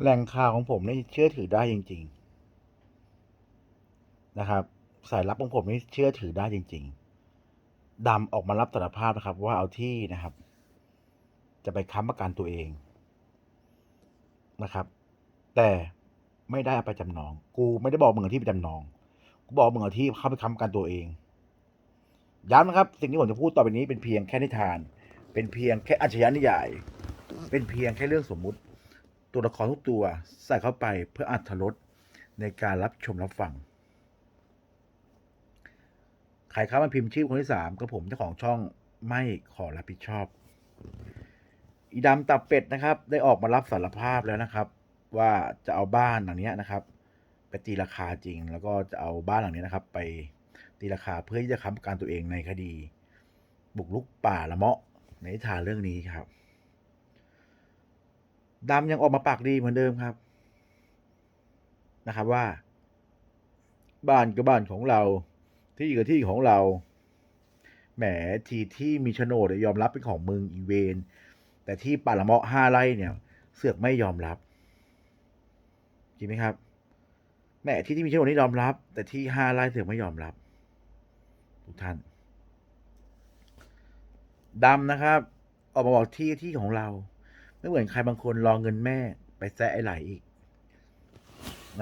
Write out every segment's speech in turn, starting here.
แหล่งข่าวของผมนี่เชื่อถือได้จริง ๆ นะครับ สายลับของผมนี่เชื่อถือได้จริง ๆดำออกมารับสารภาพนะครับ ว่าเอาที่นะครับ จะไปค้ำประกันตัวเองนะครับ แต่ไม่ได้เอาไปจำนอง กูไม่ได้บอกมึงเอาที่ไปจำนอง กูบอกมึงเอาที่เข้าไปค้ำประกันตัวเองย้ำนะครับ สิ่งที่ผมจะพูดต่อไปนี้เป็นเพียงแค่นิทาน เป็นเพียงแค่อัจฉริยะนิยาย เป็นเพียงแค่เรื่องสมมุติ ตัวละครทุกตัวใส่เข้าไปเพื่ออัธรสในการรับชมรับฟัง ใครเข้ามาพิมพ์ชื่อคนที่สามก็ผมเจ้าของช่องไม่ขอรับผิดชอบ อีดำตับเป็ดนะครับ ได้ออกมารับสารภาพแล้วนะครับ ว่าจะเอาบ้านหลังนี้นะครับ ไปตีราคาจริง แล้วก็จะเอาบ้านหลังนี้นะครับ ไปตีราคาเพื่อที่จะค้ำประกันตัวเองในคดี บุกลุกป่าละเมาะในนิทานเรื่องนี้ครับ ดำยังออกมาปากดีเหมือนเดิมครับ นะครับว่า บ้านก็บ้านของเรา ที่ก็ที่ของเรา แหมทีที่มีโฉนดยอมรับเป็นของมึงอีเวนแต่ที่ป่าละเมาะห้าไร่เนี่ย เสือกไม่ยอมรับจริงไหมครับแหมที่ที่มีโฉนดนี่ยอมรับ แต่ที่ห้าไร่เสือกไม่ยอมรับ ทุกท่านดำนะครับ ออกมาบอกที่ที่ของเรา ไม่เหมือนใครบางคนรอเงินแม่ ไปแซะไอ้ไหลอีก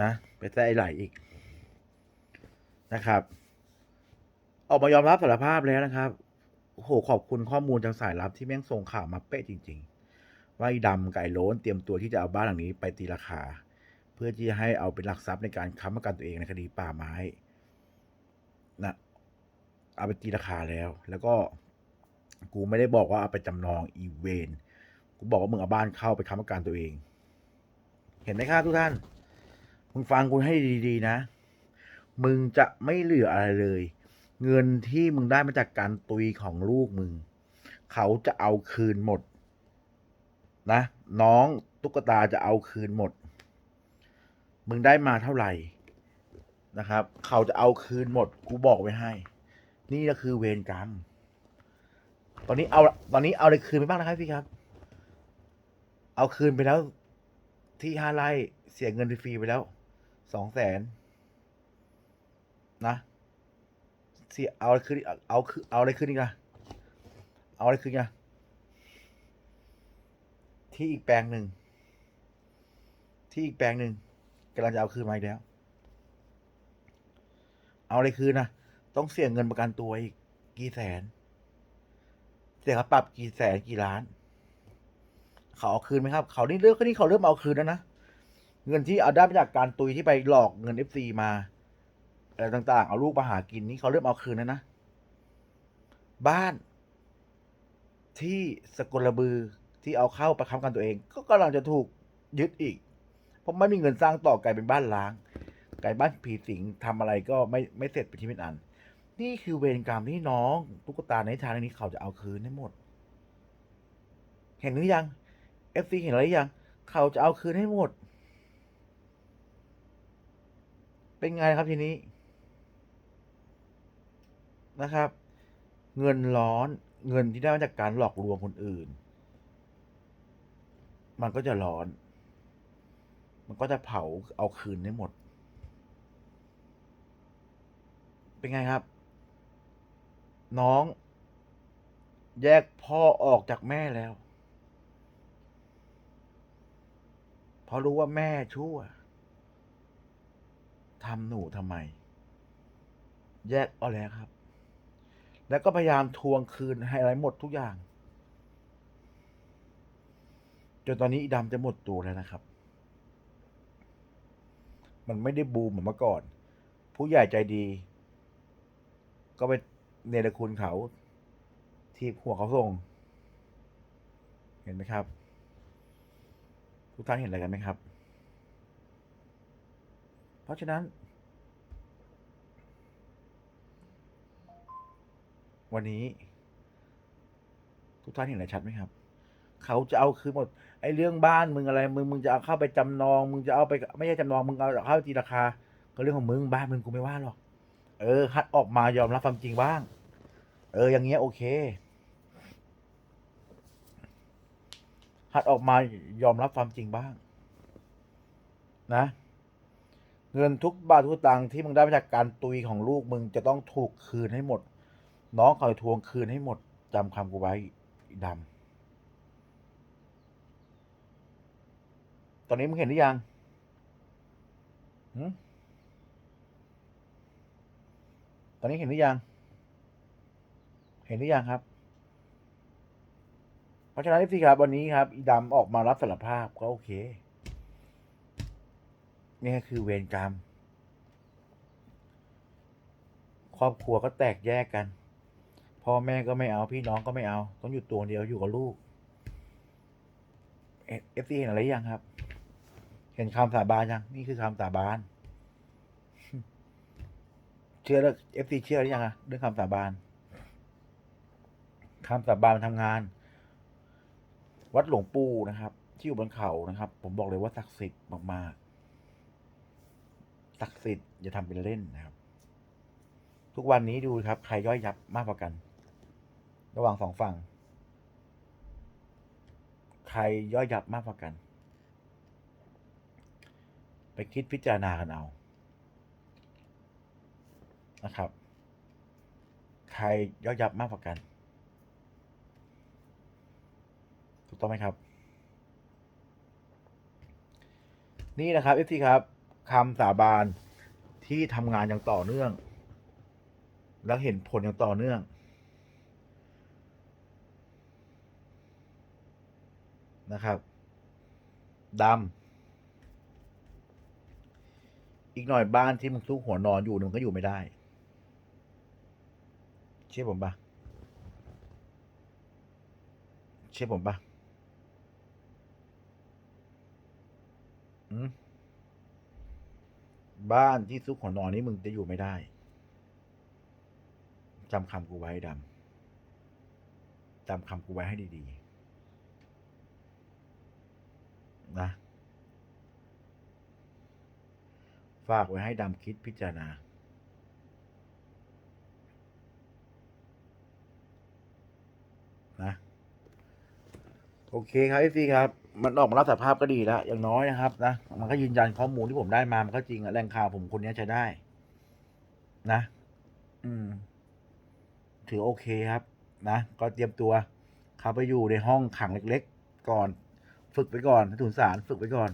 นะ ไปแซะไอ้ไหลอีกนะครับ ออกมายอมรับสารภาพแล้วนะครับโหขอบคุณข้อมูลจากสายลับที่แม่งส่งข่าวมาเป๊ะจริง ๆ ว่าไอ้ดำไก่โล้นเตรียมตัวที่จะเอาบ้านหลังนี้ไปตีราคา เพื่อที่จะให้เอาเป็นหลักทรัพย์ในการค้ำประกันตัวเองในคดีป่าไม้นะเอาไปตีราคาแล้ว แล้วก็ กูไม่ได้บอกว่าเอาไปจำนองอีเวน กูบอกว่ามึงเอาบ้านเข้าไปค้ำประกันตัวเอง เห็นไหมครับทุกท่าน มึงฟังกูให้ดีๆนะ มึงจะไม่เหลืออะไรเลย เงินที่มึงได้มาจากการตุยของลูกมึง เขาจะเอาคืนหมด นะ น้องตุ๊กตาจะเอาคืนหมด มึงได้มาเท่าไหร่นะครับ เขาจะเอาคืนหมด กูบอกไว้ให้ นี่ก็คือเวรกรรม ตอนนี้เอา ตอนนี้เอาอะไรคืนไปบ้างนะครับพี่ครับ เอาคืนไปแล้ว ที่ห้าไร่เสียเงินฟรีไปแล้วสองแสนนะเสียเอาอะไรคืนเอาเอาคือเอาอะไรคืนอีกอะเอาอะไรคืนอีกอะที่อีกแปลงหนึ่งที่อีกแปลงหนึ่งกำลังจะเอาคืนมาอีกแล้ว เอาอะไรคืนนะต้องเสียเงินประกันตัวอีกกี่แสน เสียค่าปรับกี่แสนกี่ล้าน เขาเอาคืนไหมครับ เขานี่เรื่องนี่เขาเริ่มเอาคืนแล้วนะ เงินที่เอาได้มาจากการตุยที่ไปหลอกเงินเอฟซีมาอะไรต่างๆ เอาลูกมาหากินนี่เขาเริ่มเอาคืนแล้วนะ บ้าน ที่สกลบือที่เอาเข้าประคับกันตัวเอง ก็กำลังจะถูกยึดอีก เพราะไม่มีเงินสร้างต่อกลายเป็นบ้านล้างกลายบ้านผีสิงทำอะไรก็ไม่ไม่เสร็จเป็นที่เป็นอัน นี่คือเวรกรรมที่น้องตุ๊กตาในทางนี้เขาจะเอาคืนให้หมด เห็นหรือยัง เอฟซีเห็นอะไรยังเขาจะเอาคืนให้หมด เป็นไงครับทีนี้นะครับ เงินร้อนเงินที่ได้มาจากการหลอกลวงคนอื่น มันก็จะร้อน มันก็จะเผาเอาคืนได้หมด เป็นไงครับ น้อง แยกพ่อออกจากแม่แล้ว เพ ราะรู้ว่าแม่ชั่วทำหนูทำไม แยกเอาแล้วครับ แล้วก็พยายามทวงคืนให้อะไรหมดทุกอย่าง จนตอนนี้อีดำจะหมดตัวแล้วนะครับ มันไม่ได้บูมเหมือนเมื่อก่อน ผู้ใหญ่ใจดี ก็ไปเนรคุณเขา ที่หัวเขาส่ง เห็นไหมครับ ทุกท่านเห็นอะไรกันไหมครับ เพราะฉะนั้น วันนี้ ทุกท่านเห็นอะไรชัดไหมครับ เขาจะเอาคืนหมดไอ้เรื่องบ้านมึงอะไร มึงมึงจะเอาเข้าไปจำนอง มึงจะเอาไปไม่ใช่จำนองมึงเอาเข้าไปตีราคา ก็เรื่องของมึงบ้านมึงกูไม่ว่าหรอก เออฮัดออกมายอมรับความจริงบ้าง เอออย่างเงี้ยโอเค หัดออกมายอมรับความจริงบ้าง นะ เงินทุกบาททุกตังค์ที่มึงได้มาจากการตุยของลูกมึงจะต้องถูกคืนให้หมด น้องคอยทวงคืนให้หมดจำคำกูไว้ดำตอนนี้มึงเห็นหรือยังตอนนี้เห็นหรือยัง เห็นหรือยังครับ เพราะฉะนั้นพี่ครับวันนี้ครับอีดำออกมารับสารภาพก็โอเค นี่คือเวรกรรม ครอบครัวก็แตกแยกกันพ่อแม่ก็ไม่เอาพี่น้องก็ไม่เอา ต้องอยู่ตัวเดียวอยู่กับลูกเอฟซีเห็นอะไรยังครับ เห็นคำสาบานยัง นี่คือคำสาบาน เชื่อแล้วเอฟซีเชื่อหรือยังอะเรื่องคำสาบานคำสาบานมันทำงาน วัดหลวงปู่นะครับ ที่อยู่บนเขานะครับ ผมบอกเลยว่าศักดิ์สิทธิ์มากๆศักดิ์สิทธิ์อย่าทำเป็นเล่นนะครับ ทุกวันนี้ดูครับ ใครย่อยยับมากกว่ากัน ระหว่างสองฝั่ง ใครย่อยยับมากกว่ากัน ไปคิดพิจารณากันเอานะครับ ใครย่อยยับมากกว่ากัน ถูก ต้องไหมครับ นี่นะครับเอฟซีครับคำสาบานที่ทำงานอย่างต่อเนื่อง แล้วเห็นผลอย่างต่อเนื่องนะครับดำอีกหน่อยบ้านที่มึงซุกหัวนอนอยู่มึงก็อยู่ไม่ได้ เชื่อผมปะเชื่อผมปะอืม บ้านที่ซุกหัวนอนนี้มึงจะอยู่ไม่ได้จำคำกูไว้ดำจำคำกูไว้ให้ดีๆ นะ ฝากไว้ให้ดำคิดพิจารณา นะ โอเคครับเอฟซีครับ มันออกมารับสารภาพก็ดีแล้วอย่างน้อยนะครับนะมันก็ยืนยันข้อมูลที่ผมได้มามันก็จริงอะแหล่งข่าวผมคนนี้ใช้ได้ นะ อืม ถือโอเคครับ นะก็เตรียมตัวเข้าไปอยู่ในห้องขังเล็ก ๆ ก่อน ฝึกไปก่อนที่ถุนสารฝึกไปก่อน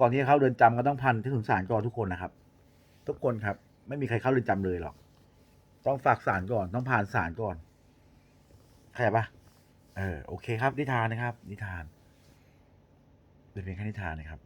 ก่อนที่จะเข้าเรือนจำก็ต้องพันที่ถุนสารก่อนทุกคนนะครับ ทุกคนครับ ไม่มีใครเข้าเรือนจำเลยหรอก ต้องฝากสารก่อนต้องผ่านสารก่อนเข้าใจปะ เออโอเคครับนิทานนะครับ นิทานเป็นเพียงแค่นิทานนะครับ